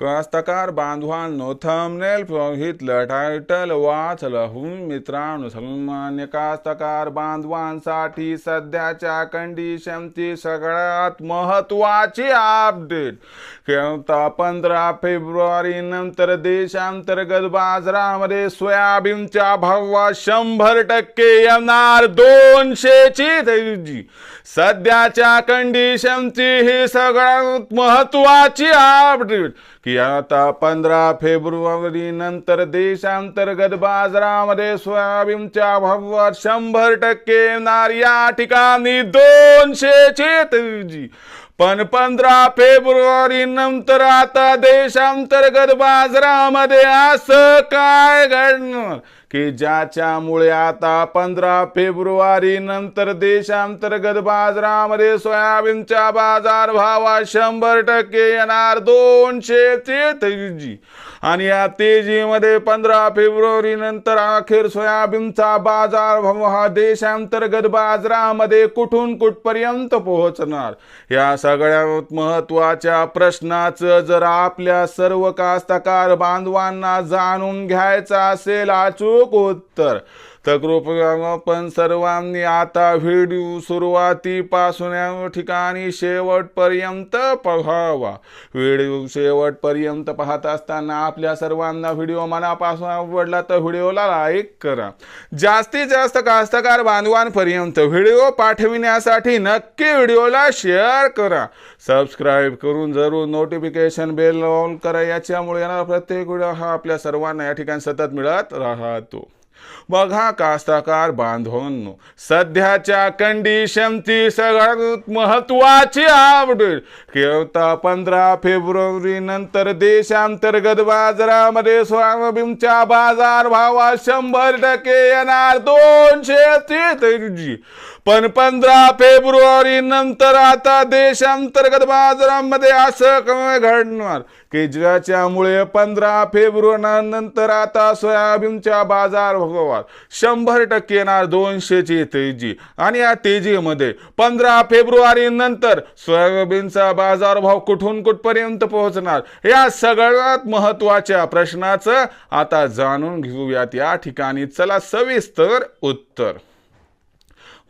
कास्तकार बांधवांनो thumbnail पाहितलं title वाचलं हुन मित्रांनो सन्मान्य कास्तकार बांधवांसाठी सध्याच्या कंडिशनची सगळ्यात महत्वाची अपडेट केवता पंधरा फेब्रुवारी नंतर देशांतर्गत बाजारामध्ये सोयाबीनच्या भावा शंभर टक्के येणार दोनशेची तेजी. सध्याच्या कंडिशनची ही सगळ्यात महत्वाची अपडेट की आता पंधरा फेब्रुवारी नंतर देशांतर्गत बाजारामध्ये सोयाबीनच्या भावात शंभर टक्के येणार. या ठिकाणी दोनशे चेतजी पण पंधरा फेब्रुवारी नंतर आता देशांतर्गत बाजारामध्ये असं काय घडणार? की ज्याच्यामुळे आता पंधरा फेब्रुवारी नंतर देशांतर्गत बाजारामध्ये सोयाबीनच्या बाजार भावात शंभर टक्के येणार दोनशे ते तेजी आणि या तेजीमध्ये पंधरा फेब्रुवारी नंतर अखेर सोयाबीनचा बाजार भाव हा देशांतर्गत बाजारामध्ये कुठून कुठपर्यंत पोहोचणार? या सगळ्यात महत्त्वाच्या प्रश्नाचं जर आपल्या सर्व कास्तकार बांधवांना जाणून घ्यायचं असेल अचूक उत्तर तर कृपया आपण सर्वांनी आता व्हिडिओ सुरुवातीपासून या ठिकाणी शेवटपर्यंत पहावा. व्हिडिओ शेवटपर्यंत पाहत असताना आपल्या सर्वांना व्हिडिओ मनापासून आवडला तर व्हिडिओला लाईक करा. जास्तीत जास्त कास्तकार बांधवांपर्यंत व्हिडिओ पाठविण्यासाठी नक्की व्हिडिओला शेअर करा. सबस्क्राईब करून जरूर नोटिफिकेशन बेल ऑन करा. याच्यामुळे येणारा प्रत्येक व्हिडिओ हा आपल्या सर्वांना या ठिकाणी सतत मिळत राहतो. बघा कास्ताकार बांधवांनो सध्याच्या कंडिशनची सगळ्यात महत्वाची अपडेट केवता पंधरा फेब्रुवारी नंतर देशांतर्गत बाजारामध्ये सोयाबीनच्या बाजार भावात शंभर टक्के येणार दोनशे तेजी पण पंधरा फेब्रुवारी नंतर आता देशांतर्गत बाजारामध्ये असं कमी घडणार. की ज्याच्यामुळे पंधरा फेब्रुवारी नंतर आता सोयाबीनच्या बाजार भावात शंभर टक्के येणार दोनशेची तेजी. आणि या तेजीमध्ये पंधरा फेब्रुवारी नंतर सोयाबीनचा बाजारभाव कुठून कुठपर्यंत पोहोचणार? या सगळ्यात महत्त्वाच्या प्रश्नाचं आता जाणून घेऊयात. या ठिकाणी चला सविस्तर उत्तर.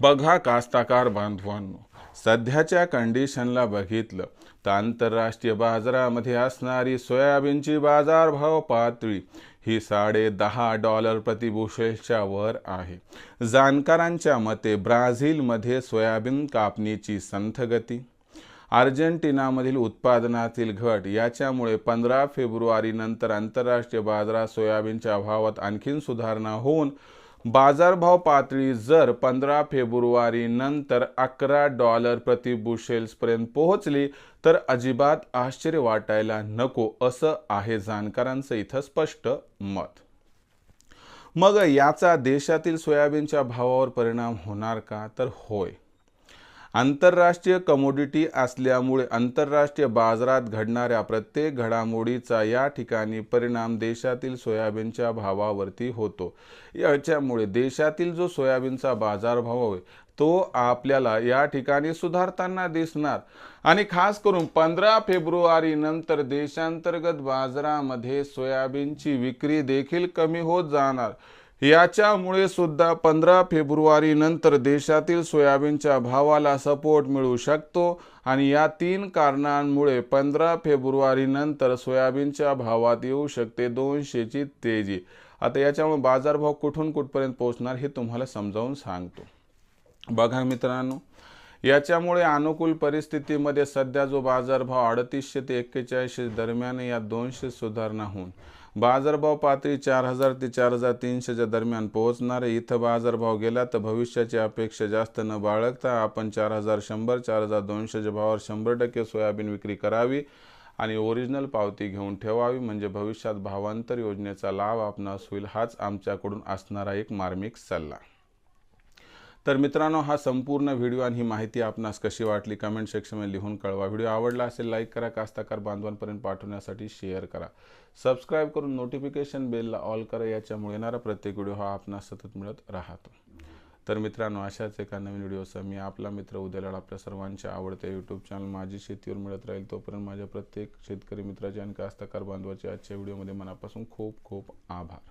बघा कास्ताकार बांधवांनो. सध्याच्या कंडिशनला बघितलं तर आंतरराष्ट्रीय बाजारामध्ये असणारी सोयाबीनची बाजारभाव पातळी ही साडे दहा डॉलर प्रतिबुशेलच्या वर आहे. जाणकारांच्या मते ब्राझीलमध्ये सोयाबीन कापणीची संथ गती अर्जेंटिनामधील उत्पादनातील घट याच्यामुळे पंधरा फेब्रुवारी नंतर आंतरराष्ट्रीय बाजारात सोयाबीनच्या भावात आणखीन सुधारणा होऊन बाजारभाव पातळी जर पंधरा फेब्रुवारी नंतर अकरा डॉलर प्रति बुशेल्सपर्यंत पोहोचली तर अजिबात आश्चर्य वाटायला नको असं आहे जाणकारांचं इथं स्पष्ट मत. मग याचा देशातील सोयाबीनच्या भावावर परिणाम होणार का? तर होय. आंतरराष्ट्रीय कमोडिटी असल्यामुळे आंतरराष्ट्रीय बाजारात घडणाऱ्या प्रत्येक घडामोडीचा या ठिकाणी परिणाम देशातील सोयाबीनच्या भावावरती होतो. याच्यामुळे देशातील जो सोयाबीनचा बाजारभाव आहे तो आपल्याला या ठिकाणी सुधारताना दिसणार. आणि खास करून पंधरा फेब्रुवारी नंतर देशांतर्गत बाजारामध्ये सोयाबीनची विक्री देखील कमी होत जाणार. याच्यामुळे सुद्धा पंधरा फेब्रुवारी नंतर देशातील सोयाबीनच्या भावाला सपोर्ट मिळू शकतो. आणि या तीन कारणांमुळे पंधरा फेब्रुवारी नंतर सोयाबीनच्या भावात येऊ शकते दोनशेची तेजी. आता याच्यामुळे बाजारभाव कुठून कुठपर्यंत पोहोचणार हे तुम्हाला समजावून सांगतो. बघा मित्रांनो याच्यामुळे अनुकूल परिस्थितीमध्ये सध्या जो बाजारभाव अडतीसशे ते एक्केचाळीसशे दरम्यान या दोनशे सुधारणा होऊन बाजारभाव पातळी चार हजार ते चार हजार तीनशेच्या दरम्यान पोहोचणार आहे. इथं बाजारभाव गेला तर भविष्याची अपेक्षा जास्त न बाळगता आपण चार हजार शंभर चार हजार दोनशेच्या भावावर शंभर टक्के सोयाबीन विक्री करावी आणि ओरिजिनल पावती घेऊन ठेवावी. म्हणजे भविष्यात भावांतर योजनेचा लाभ आपणास होईल हाच आमच्याकडून असणारा एक मार्मिक सल्ला. तर मित्रांनो हा संपूर्ण व्हिडिओ आणि ही माहिती आपणास कशी वाटली कमेंट सेक्शनमध्ये लिहून कळवा. व्हिडिओ आवडला असेल लाईक करा. कास्ताकार बांधवांपर्यंत पाठवण्यासाठी शेअर करा. सबस्क्राईब करून नोटिफिकेशन बेलला ऑल करा. याच्यामुळे येणारा प्रत्येक व्हिडिओ हा आपणास सतत मिळत राहतो. तर मित्रांनो अशाच एका नवीन व्हिडिओसह मी आपला मित्र उद्याला आपल्या सर्वांच्या आवडत्या यूट्यूब चॅनल माझी शेतीवर मिळत राहील तोपर्यंत माझ्या प्रत्येक शेतकरी मित्राचे आणि कास्ताकार बांधवाचे आजच्या व्हिडिओमध्ये मनापासून खूप खूप आभार.